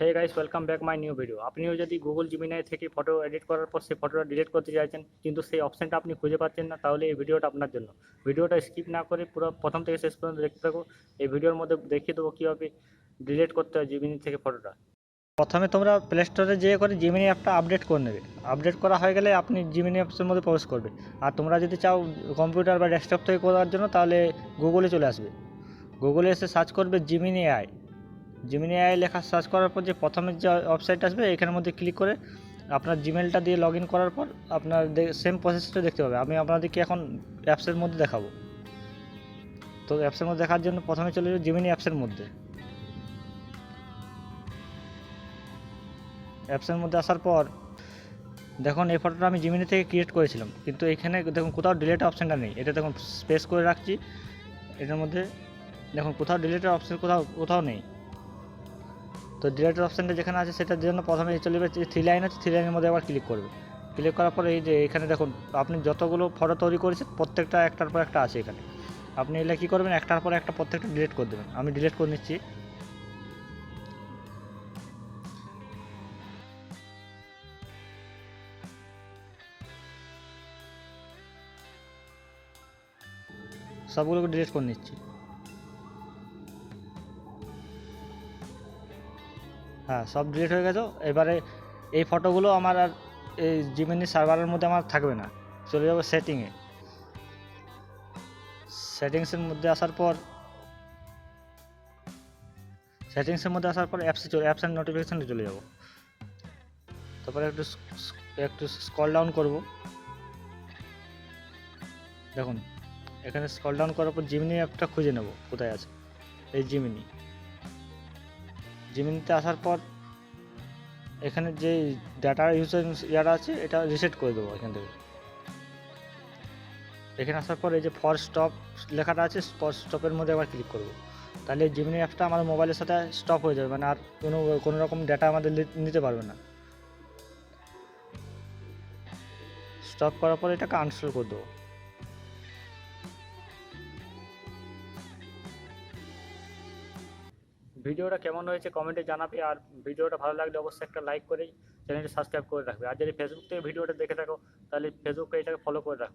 Hey guys welcome back my new video আপনিও যদি Google Gemini থেকে ফটো এডিট করার পর সেই ফটোটা ডিলিট করতে চাইছেন, কিন্তু সেই অপশানটা আপনি খুঁজে পাচ্ছেন না, তাহলে এই ভিডিওটা আপনার জন্য। ভিডিওটা স্কিপ না করে পুরো প্রথম থেকে শেষ পর্যন্ত দেখতে থাকো এই ভিডিওর মধ্যে দেখিয়ে দেবো কীভাবে ডিলিট করতে হয় জিমিনি থেকে ফটোটা প্রথমে তোমরা প্লে স্টোরে যেয়ে করে জিমিনি অ্যাপটা আপডেট করে নেবে। আপডেট করা হয়ে গেলে আপনি জিমিনি অ্যাপসের মধ্যে প্রবেশ করবে। আর তোমরা যদি চাও কম্পিউটার বা ডেস্কটপ থেকে করার জন্য, তাহলে গুগলে চলে আসবে। গুগলে এসে সার্চ করবে জিমিনি আই জিমিনি আই লেখা সার্চ করার পর যে প্রথমে যে ওয়েবসাইট আসবে, এখানের মধ্যে ক্লিক করে আপনার জিমেলটা দিয়ে লগ করার পর আপনার সেম প্রসেসটা দেখতে পাবে। আমি আপনাদেরকে এখন অ্যাপসের মধ্যে দেখাবো। তো অ্যাপসের মধ্যে দেখার জন্য প্রথমে চলে যাবে জিমিনি অ্যাপসের মধ্যে। অ্যাপসের মধ্যে আসার পর দেখুন, এই ফটোটা আমি জিমিনি থেকে ক্রিয়েট করেছিলাম। কিন্তু এখানে দেখুন, কোথাও ডিলেট অপশানটা নেই। এটা দেখুন স্পেস করে রাখছি। এটার মধ্যে দেখুন, কোথাও ডিলেটের অপশান কোথাও কোথাও নেই। তো ডিলেটের অপশানটা যেখানে আছে সেটার জন্য প্রথমে চলে যাবে থ্রি লাইন আছে থ্রি লাইনের মধ্যে আবার ক্লিক করবে। ক্লিক করার পরে এই যে এখানে দেখুন, আপনি যতগুলো ফটো তৈরি করেছেন, প্রত্যেকটা একটার পর একটা আছে এখানে। আপনি এলে কী করবেন, একটার পর একটা প্রত্যেকটা ডিলিট করে দেবেন। আমি ডিলিট করে নিচ্ছি। সবগুলোকে ডিলিট করে নিচ্ছি। হ্যাঁ সব ডিলিট হয়ে গেছে। এবারে এই ফটোগুলো আমার আর এই জিমেনি সার্ভারের মধ্যে আমার থাকবে না। চলে যাব সেটিংয়ে সেটিংসের মধ্যে আসার পর সেটিংসের মধ্যে আসার পর অ্যাপসে চলে অ্যাপস অ্যান্ড নোটিফিকেশানে চলে যাব। তারপরে একটু একটু স্কল ডাউন করব। দেখুন, এখানে স্কল ডাউন করার পর জিমিনি অ্যাপটা খুঁজে নেব, কোথায় আছে? এই জিমিনি জিমিনিতে আসার পর এখানে যে ডাটা ইউজার ইয়াটা আছে, এটা রিসেট করে দেবো এখান থেকে। এখানে আসার পর এই যে ফর স্টপ লেখাটা আছে ফর স্টপের মধ্যে আবার ক্লিক করব। তাহলে জিমিনি অ্যাপটা আমার মোবাইলের সাথে স্টপ হয়ে যাবে মানে আর কোনো কোনো রকম ডাটা আমাদের নিতে পারবে না। স্টপ করার পর এটাকে আনস্টল করে দেবো। ভিডিওটা কেমন হয়েছে কমেন্টে জানাবে আর ভিডিওটা ভালো লাগলে অবশ্যই একটা লাইক করে চ্যানেলটি সাবস্ক্রাইব করে রাখবে। আর যদি ফেসবুক থেকে ভিডিওটা দেখে থাকো, তাহলে ফেসবুক পেজটাকে ফলো করে রাখবে।